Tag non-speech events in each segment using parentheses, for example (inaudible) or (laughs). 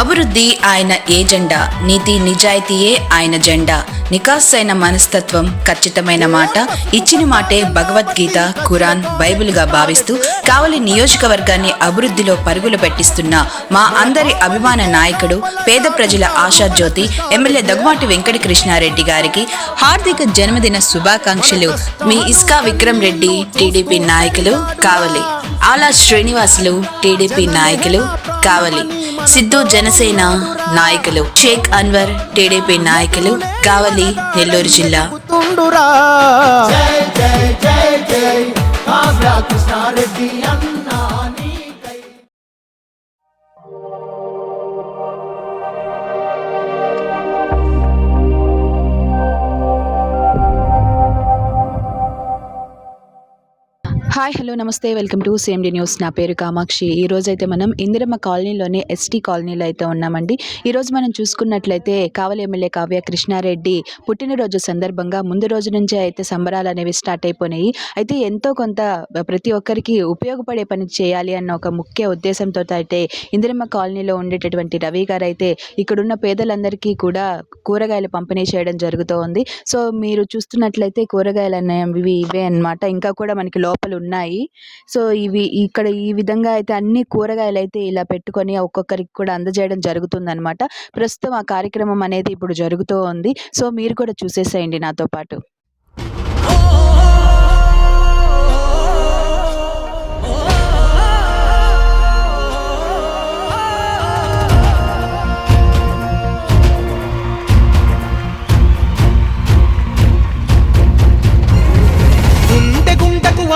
అభివృద్ధి ఆయన ఏజెండా నీతి నిజాయితీయే ఆయన జెండా. నికాసైన మనస్తత్వం ఖచ్చితమైన మాట. ఇచ్చిన మాటే భగవద్గీత ఖురాన్ బైబిల్గా భావిస్తూ కావలి నియోజకవర్గాన్ని అభివృద్ధిలో పరుగులు పెట్టిస్తున్న మా అందరి అభిమాన నాయకుడు పేద ప్రజల ఆశాజ్యోతి ఎమ్మెల్యే దగ్గుమాటి వెంకట కృష్ణారెడ్డి గారికి హార్దిక జన్మదిన శుభాకాంక్షలు. మీ ఇస్కా విక్రమ్ రెడ్డి టీడీపీ నాయకులు కావలి. ఆలా శ్రీనివాసులు టీడీపీ నాయకులు కావలి. సిద్ధు జనసేన నాయకులు. షేక్ అన్వర్ టీడీపీ నాయకులు. కావలి నెల్లూరు జిల్లా. నమస్తే వెల్కమ్ టు సిఎండి న్యూస్. నా పేరు కామాక్షి. ఈ రోజు అయితే మనం ఇందిరమ్మ కాలనీలోని ఎస్టీ కాలనీలో అయితే ఉన్నామండి. ఈరోజు మనం చూసుకున్నట్లయితే కావలి ఎమ్మెల్యే కావ్య కృష్ణారెడ్డి పుట్టినరోజు సందర్భంగా ముందు రోజు నుంచే అయితే సంబరాలు అనేవి స్టార్ట్ అయిపోయినాయి. అయితే ఎంతో కొంత ప్రతి ఒక్కరికి ఉపయోగపడే పని చేయాలి అన్న ఒక ముఖ్య ఉద్దేశంతో అయితే ఇందిరమ్మ కాలనీలో ఉండేటటువంటి రవి గారు అయితే ఇక్కడున్న పేదలందరికీ కూడా కూరగాయలు పంపిణీ చేయడం జరుగుతూ ఉంది సో మీరు చూస్తున్నట్లయితే కూరగాయలు అనేవి ఇవే అనమాట ఇంకా కూడా మనకి లోపల ఉన్నాయి సో ఇవి ఇక్కడ ఈ విధంగా అయితే అన్ని కూరగాయలు అయితే ఇలా పెట్టుకొని ఒక్కొక్కరికి కూడా అందజేయడం జరుగుతుందనమాట ప్రస్తుతం ఆ కార్యక్రమం అనేది ఇప్పుడు జరుగుతూ ఉంది. సో మీరు కూడా చూసేసేయండి నాతో పాటు.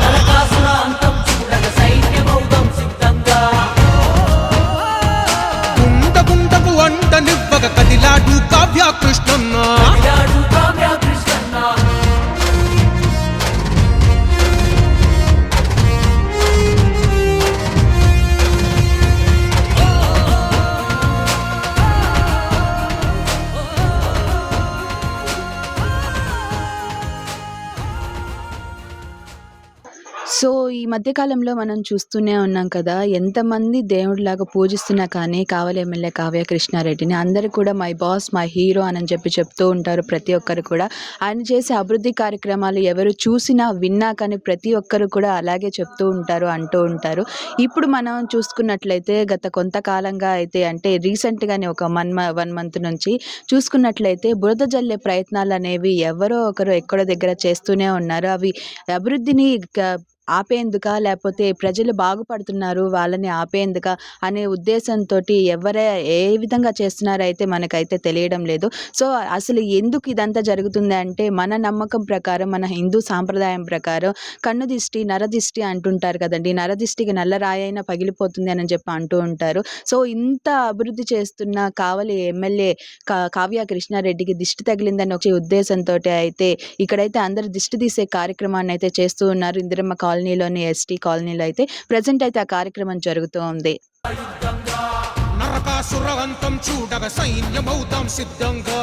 నరకాసుర అంతం చూడగ సైన్యమవుతాం సిద్ధంగా. గుండ గుండకు వంట నివ్వగ కదిలాడు కావ్య కృష్ణన్న సో ఈ మధ్యకాలంలో మనం చూస్తూనే ఉన్నాం కదా ఎంతమంది దేవుడిలాగా పూజిస్తున్నా కానీ కావలి ఎమ్మెల్యే కావ్య కృష్ణారెడ్డిని అందరూ కూడా మై బాస్ మై హీరో అని చెప్పి చెప్తూ ఉంటారు ప్రతి ఒక్కరు కూడా. ఆయన చేసే అభివృద్ధి కార్యక్రమాలు ఎవరు చూసినా విన్నా కానీ ప్రతి ఒక్కరు కూడా అలాగే చెప్తూ ఉంటారు అంటూ ఉంటారు. ఇప్పుడు మనం చూసుకున్నట్లయితే గత కొంతకాలంగా అయితే అంటే రీసెంట్గానే ఒక వన్ వన్ మంత్ నుంచి చూసుకున్నట్లయితే బురద జల్లే ప్రయత్నాలు అనేవి ఎవరో ఒకరు ఎక్కడో దగ్గర చేస్తూనే ఉన్నారు. అవి అభివృద్ధిని ఆపేందుక? లేకపోతే ప్రజలు బాగుపడుతున్నారు వాళ్ళని ఆపేందుక? అనే ఉద్దేశంతో ఎవరే ఏ విధంగా చేస్తున్నారో అయితే మనకైతే తెలియడం లేదు. సో అసలు ఎందుకు ఇదంతా జరుగుతుంది అంటే మన నమ్మకం ప్రకారం మన హిందూ సాంప్రదాయం ప్రకారం కన్ను దిష్టి నరదిష్టి అంటుంటారు కదండి. నరదిష్టికి నల్లరాయైనా అయినా పగిలిపోతుంది అని చెప్పి అంటూ ఉంటారు. సో ఇంత అభివృద్ధి చేస్తున్న కావలి ఎమ్మెల్యే కా కావ్య కృష్ణారెడ్డికి దిష్టి తగిలిందని ఒక ఉద్దేశంతో అయితే ఇక్కడైతే అందరు దిష్టి తీసే కార్యక్రమాన్ని అయితే చేస్తూ ఉన్నారు. ఇందిరమ్మ కాలనీలోని ఎస్టీ కాలనీలో అయితే ప్రజెంట్ అయితే ఆ కార్యక్రమం జరుగుతూ ఉంది. నరకాసుర అంతం సైన్యమవుతాం సిద్ధంగా.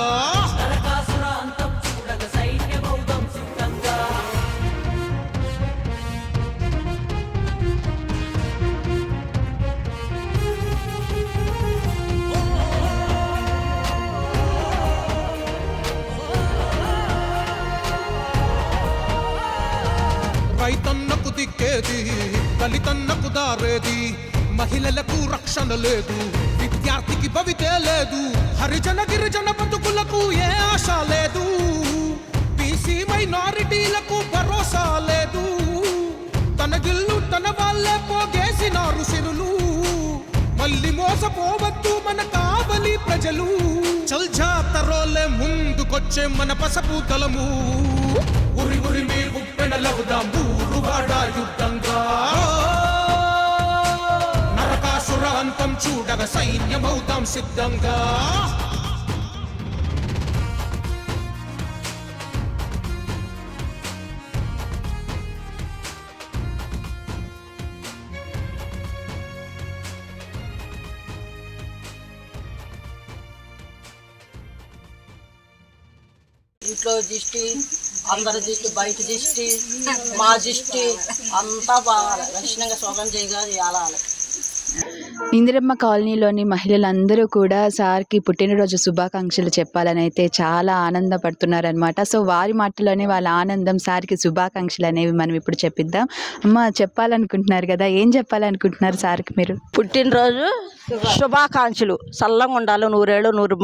మహిళలకు రక్షణ లేదు. విద్యార్థికి భవితే లేదు. హరిజన గిరిజన బతుకులకు ఏ ఆశ లేదు. బీసీ మైనారిటీలకు భరోసా లేదు. తన గిల్లు తన వాళ్ళే పోగేసినారు సిరులు. మళ్ళీ మోసపోవద్దు మన కావలి ప్రజలు. చల్ జాతరోలే ముందుకొచ్చే మన పసపు తలము. ఉరి ఉరి మీ ఉప్పెన అంతం సైన్యమవుతాం సిద్ధంగా. ఇంట్లో దిష్టి అందరి దిష్టి బయట దిష్టి మా దిష్టి అంతా బాగా లక్షణంగా శోభం చేయగా ఆలాలి ఇందిరమ్మ కాలనీలోని మహిళలందరూ కూడా సార్కి పుట్టినరోజు శుభాకాంక్షలు చెప్పాలని అయితే చాలా ఆనందపడుతున్నారనమాట సో వారి మాటలోనే వాళ్ళ ఆనందం సార్కి శుభాకాంక్షలు అనేవి మనం ఇప్పుడు చెప్పిద్దాం. అమ్మ చెప్పాలనుకుంటున్నారు కదా ఏం చెప్పాలనుకుంటున్నారు సార్కి మీరు? పుట్టినరోజు శుభాకాంక్షలు. చల్లంగా ఉండాలి నూరేళ్ళు నూరు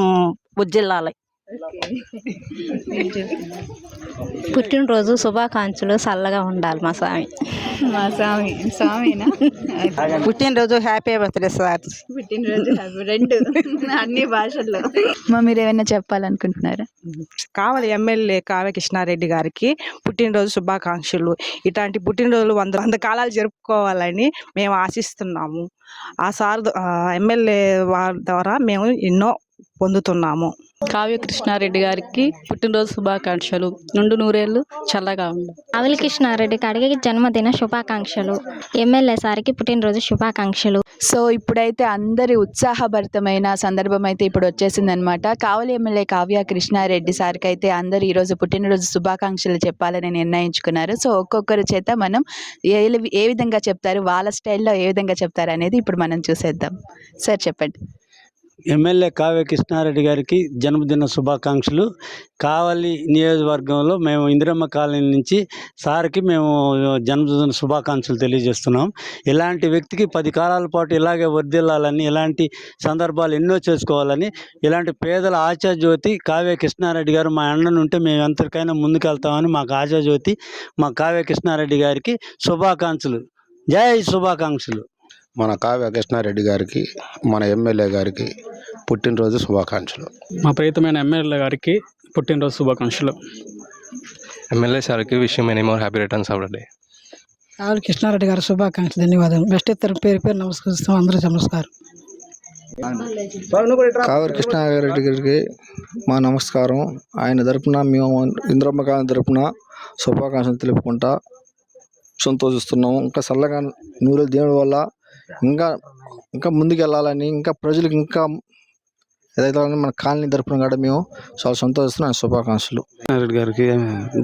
ఉజ్జిల్లాలి (laughs) పుట్టినరోజు శుభాకాంక్షలు చల్లగా ఉండాలి మా స్వామి. మా స్వామి స్వామినా? (laughs) పుట్టినరోజు హ్యాపీ బర్త్డే సార్. పుట్టినరోజు రెండు (laughs) అన్ని భాషల్లో. మా మీరు ఏమైనా చెప్పాలనుకుంటున్నారా? కావాలి ఎమ్మెల్యే కావ్య కృష్ణారెడ్డి గారికి పుట్టినరోజు శుభాకాంక్షలు. ఇట్లాంటి పుట్టినరోజులు వంద వంద కాలాలు జరుపుకోవాలని మేము ఆశిస్తున్నాము. ఆ సార్ ఎమ్మెల్యే వారి ద్వారా మేము ఎన్నో పొందుతున్నాము. కావ్య కృష్ణారెడ్డి గారికి పుట్టినరోజు శుభాకాంక్షలు. నుండు నూరేళ్ళు చల్లగా ఉండు. అవలి కృష్ణారెడ్డి గారికి జన్మదిన శుభాకాంక్షలు. ఎమ్మెల్యే సార్కి పుట్టినరోజు శుభాకాంక్షలు. సో ఇప్పుడైతే అందరి ఉత్సాహభరితమైన సందర్భం అయితే ఇప్పుడు వచ్చేసిందనమాట కావలి ఎమ్మెల్యే కావ్య కృష్ణారెడ్డి సార్కి అయితే అందరు ఈరోజు పుట్టినరోజు శుభాకాంక్షలు చెప్పాలని నిర్ణయించుకున్నారు. సో ఒక్కొక్కరి చేత మనం ఏ ఏ విధంగా చెప్తారు వాళ్ళ స్టైల్లో ఏ విధంగా చెప్తారు అనేది ఇప్పుడు మనం చూసేద్దాం. సార్ చెప్పండి. ఎమ్మెల్యే కావ్య కృష్ణారెడ్డి గారికి జన్మదిన శుభాకాంక్షలు. కావలి నియోజకవర్గంలో మేము ఇందిరమ్మ కాలనీ నుంచి సార్కి మేము జన్మదిన శుభాకాంక్షలు తెలియజేస్తున్నాం. ఇలాంటి వ్యక్తికి పది కాలాల పాటు ఇలాగే వర్దిల్లాలని ఇలాంటి సందర్భాలు ఎన్నో చేసుకోవాలని ఇలాంటి పేదల ఆశాజ్యోతి కావ్య కృష్ణారెడ్డి గారు మా అన్నను ఉంటే మేము ఎంతకైనా ముందుకెళ్తామని మాకు ఆశాజ్యోతి మా కావ్య కృష్ణారెడ్డి గారికి శుభాకాంక్షలు. జై శుభాకాంక్షలు. మన కావ్య కృష్ణారెడ్డి గారికి మన ఎమ్మెల్యే గారికి పుట్టినరోజు శుభాకాంక్షలు. మా ప్రియతమైన ఎమ్మెల్యే గారికి పుట్టినరోజు శుభాకాంక్షలు. ఎమ్మెల్యే సార్కి విషయం many more happy returns of the day కావాలి కృష్ణారెడ్డి గారు శుభాకాంక్షలు ధన్యవాదాలు బెస్ట్ ఇద్దరు పేరు పేరు నమస్కరిస్తాం అందరూ నమస్కారం. కావ్య కృష్ణారెడ్డి గారికి మా నమస్కారం. ఆయన తరపున మేము ఇంద్రమ్మ కాలం తరపున శుభాకాంక్షలు తెలుపుకుంటా సంతోషిస్తున్నాము. ఇంకా చల్లగా నూరు దేవుడి వల్ల ఇంకా ఇంకా ముందుకు వెళ్ళాలని ఇంకా ప్రజలకు ఇంకా ఏదైతే మన కాలనీ తరపున కూడా మేము చాలా సంతోషిస్తున్నాం. శుభాకాంక్షలు. రెడ్డి గారికి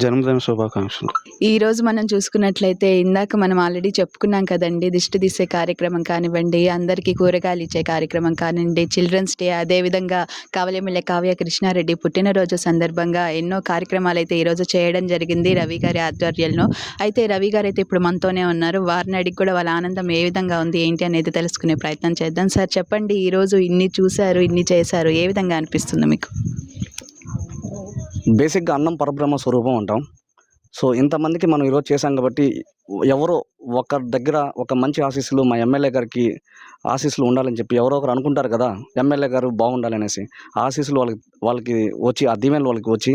జన్మదిన శుభాకాంక్షలు. ఈ రోజు మనం చూసుకున్నట్లయితే ఇందాక మనం ఆల్రెడీ చెప్పుకున్నాం కదండి దిష్టి తీసే కార్యక్రమం కానివ్వండి అందరికీ కూరగాయలు ఇచ్చే కార్యక్రమం కానివ్వండి చిల్డ్రన్స్ డే అదేవిధంగా కావలి ఎమ్మెల్యే కావ్య కృష్ణారెడ్డి పుట్టినరోజు సందర్భంగా ఎన్నో కార్యక్రమాలు అయితే ఈరోజు చేయడం జరిగింది రవి గారి ఆధ్వర్యంలో. అయితే రవి గారు అయితే ఇప్పుడు మనతోనే ఉన్నారు. వారిని అడిగి కూడా వాళ్ళ ఆనందం ఏ విధంగా ఉంది ఏంటి అనేది తెలుసుకునే ప్రయత్నం చేద్దాం. సార్ చెప్పండి ఈరోజు ఇన్ని చూశారు ఇన్ని చేశారు. ఏ విధంగా అనిపిస్తుంది మీకు? బేసిక్గా అన్నం పరబ్రహ్మ స్వరూపం అంటాం. సో ఇంతమందికి మనం ఈరోజు చేశాం కాబట్టి ఎవరో ఒకరి దగ్గర ఒక మంచి ఆశీస్సులు మా ఎమ్మెల్యే గారికి ఆశీస్సులు ఉండాలని చెప్పి ఎవరో ఒకరు అనుకుంటారు కదా ఎమ్మెల్యే గారు బాగుండాలి అనేసి ఆశీస్సులు వాళ్ళకి వాళ్ళకి వచ్చి ఆ దీవెనలు వాళ్ళకి వచ్చి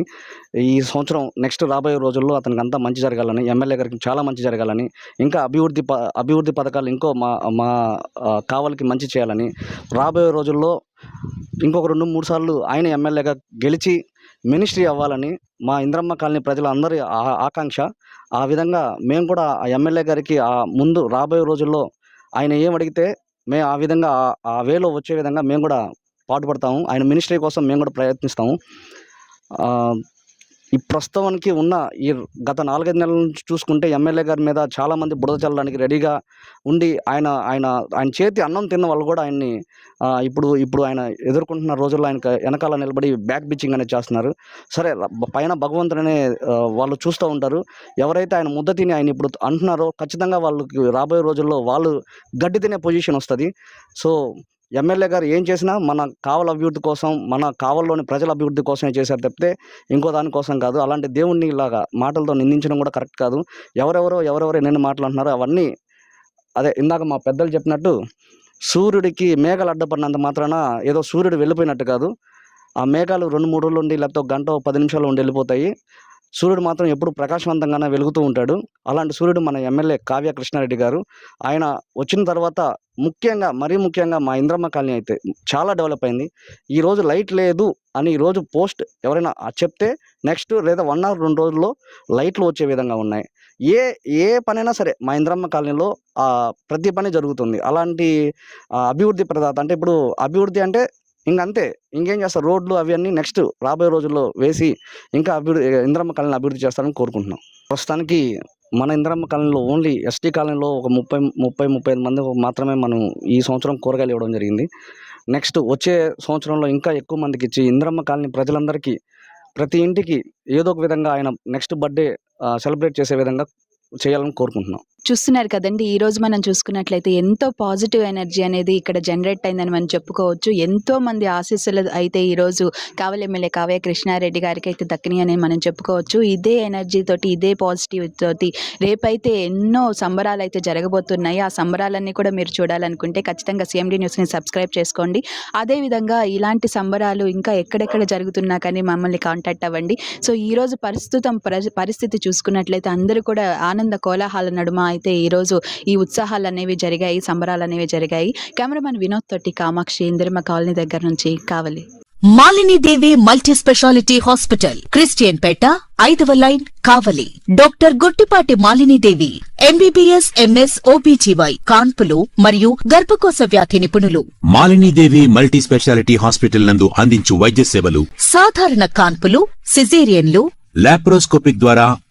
ఈ సంవత్సరం నెక్స్ట్ రాబోయే రోజుల్లో అతనికి అంతా మంచి జరగాలని ఎమ్మెల్యే గారికి చాలా మంచి జరగాలని ఇంకా అభివృద్ధి ప అభివృద్ధి పథకాలు ఇంకో మా మా కావలికి మంచి చేయాలని రాబోయే రోజుల్లో ఇంకొక రెండు మూడు సార్లు ఆయన ఎమ్మెల్యేగా గెలిచి మినిస్ట్రీ అవ్వాలని మా ఇంద్రమ్మ కాలనీ ప్రజలందరి ఆ- ఆకాంక్ష. ఆ విధంగా మేము కూడా ఆ ఎమ్మెల్యే గారికి ఆ ముందు రాబోయే రోజుల్లో ఆయన ఏం అడిగితే మేము ఆ విధంగా ఆ- వేలో వచ్చే విధంగా మేము కూడా పాటుపడతాము. ఆయన మినిస్ట్రీ కోసం మేము కూడా ప్రయత్నిస్తాము. ఈ ప్రస్తుతానికి ఉన్న ఈ గత నాలుగైదు నెలల నుంచి చూసుకుంటే ఎమ్మెల్యే గారి మీద చాలామంది బురద చల్లడానికి రెడీగా ఉండి ఆయన ఆయన ఆయన చేతి అన్నం తిన్న వాళ్ళు కూడా ఆయన్ని ఇప్పుడు ఇప్పుడు ఆయన ఎదుర్కొంటున్న రోజుల్లో ఆయన వెనకాల నిలబడి బ్యాక్ బిచ్చింగ్ అనేది చేస్తున్నారు. సరే పైన భగవంతుడనే వాళ్ళు చూస్తూ ఉంటారు. ఎవరైతే ఆయన ముద్ద తిని ఆయన ఇప్పుడు అంటున్నారో ఖచ్చితంగా వాళ్ళకి రాబోయే రోజుల్లో వాళ్ళు గడ్డి తినే పొజిషన్ వస్తుంది. సో ఎమ్మెల్యే గారు ఏం చేసినా మన కావల అభివృద్ధి కోసం మన కావల్లోని ప్రజల అభివృద్ధి కోసమే చేశారు తప్పితే ఇంకో దానికోసం కాదు. అలాంటి దేవుణ్ణి ఇలాగా మాటలతో నిందించడం కూడా కరెక్ట్ కాదు. ఎవరెవరో ఎవరెవరో ఎన్నెన్ని మాటలు అంటున్నారో అవన్నీ అదే ఇందాక మా పెద్దలు చెప్పినట్టు సూర్యుడికి మేఘాలు అడ్డపడినంత మాత్రాన ఏదో సూర్యుడు వెళ్ళిపోయినట్టు కాదు. ఆ మేఘాలు రెండు మూడు రోజులు ఉండి లేకపోతే గంట పది నిమిషాలు ఉండి వెళ్ళిపోతాయి. సూర్యుడు మాత్రం ఎప్పుడు ప్రకాశవంతంగానే వెలుగుతూ ఉంటాడు. అలాంటి సూర్యుడు మన ఎమ్మెల్యే కావ్య కృష్ణారెడ్డి గారు. ఆయన వచ్చిన తర్వాత ముఖ్యంగా మరీ ముఖ్యంగా మా ఇంద్రమ్మ కాలనీ అయితే చాలా డెవలప్ అయింది. ఈ రోజు లైట్ లేదు అని ఈ రోజు పోస్ట్ ఎవరైనా చెప్తే నెక్స్ట్ లేదా వన్ అవర్ రెండు రోజుల్లో లైట్లు వచ్చే విధంగా ఉన్నాయి. ఏ ఏ పనైనా సరే మా ఇంద్రమ్మ కాలనీలో ప్రతి పని జరుగుతుంది. అలాంటి అభివృద్ధి ప్రదాత అంటే ఇప్పుడు అభివృద్ధి అంటే ఇంకంతే. ఇంకేం చేస్తారు? రోడ్లు అవన్నీ నెక్స్ట్ రాబోయే రోజుల్లో వేసి ఇంకా అభివృద్ధి ఇంద్రమ్మ కాలనీ అభివృద్ధి చేస్తారని కోరుకుంటున్నాం. ప్రస్తుతానికి మన ఇంద్రమ్మ కాలనీలో ఓన్లీ ఎస్టీ కాలనీలో ఒక ముప్పై ముప్పై ముప్పై ఐదు మంది మాత్రమే మనం ఈ సంవత్సరం కూరగాయలు ఇవ్వడం జరిగింది. నెక్స్ట్ వచ్చే సంవత్సరంలో ఇంకా ఎక్కువ మందికి ఇచ్చి ఇంద్రమ్మ కాలనీ ప్రజలందరికీ ప్రతి ఇంటికి ఏదో ఒక విధంగా ఆయన నెక్స్ట్ బర్త్డే సెలబ్రేట్ చేసే విధంగా చేయాలని కోరుకుంటున్నాం. చూస్తున్నారు కదండి. ఈ రోజు మనం చూసుకున్నట్లయితే ఎంతో పాజిటివ్ ఎనర్జీ అనేది ఇక్కడ జనరేట్ అయిందని మనం చెప్పుకోవచ్చు. ఎంతో మంది ఆశీస్సులు అయితే ఈ రోజు కావలి ఎమ్మెల్యే కావ్య కృష్ణారెడ్డి గారికి అయితే దక్కినాయి అని మనం చెప్పుకోవచ్చు. ఇదే ఎనర్జీ తోటి ఇదే పాజిటివ్ తోటి రేపైతే ఎన్నో సంబరాలు అయితే జరగబోతున్నాయి. ఆ సంబరాలన్నీ కూడా మీరు చూడాలనుకుంటే ఖచ్చితంగా సిఎండి న్యూస్ని సబ్స్క్రైబ్ చేసుకోండి. అదేవిధంగా ఇలాంటి సంబరాలు ఇంకా ఎక్కడెక్కడ జరుగుతున్నా కానీ మమ్మల్ని కాంటాక్ట్ అవ్వండి. సో ఈ రోజు ప్రస్తుతం పరిస్థితి చూసుకున్నట్లయితే అందరూ కూడా ఆనంద కోలాహల నడుమ అయితే ఈరోజు ఈ ఉత్సాహాలు అనేవి జరిగాయి సంబరాలు అనేవి జరిగాయి. కెమెరామెన్ వినోద్ తోటి కామాక్షి ఇందిరమ్మ కాలనీ దగ్గర నుంచి Kavali. Malini Devi multi speciality hospital Christian Peta ఐదవ line Kavali. Doctor Guttipati Malini Devi MBBS MS OBGY కాన్పులు మరియు గర్భకోశ వ్యాధి నిపుణులు. మాలినీదేవి మల్టీ స్పెషాలిటీ హాస్పిటల్ నందు అందించు వైద్య సేవలు సాధారణ కాన్పులు సిజేరియన్లు లాప్రోస్కోపిక్ ద్వారా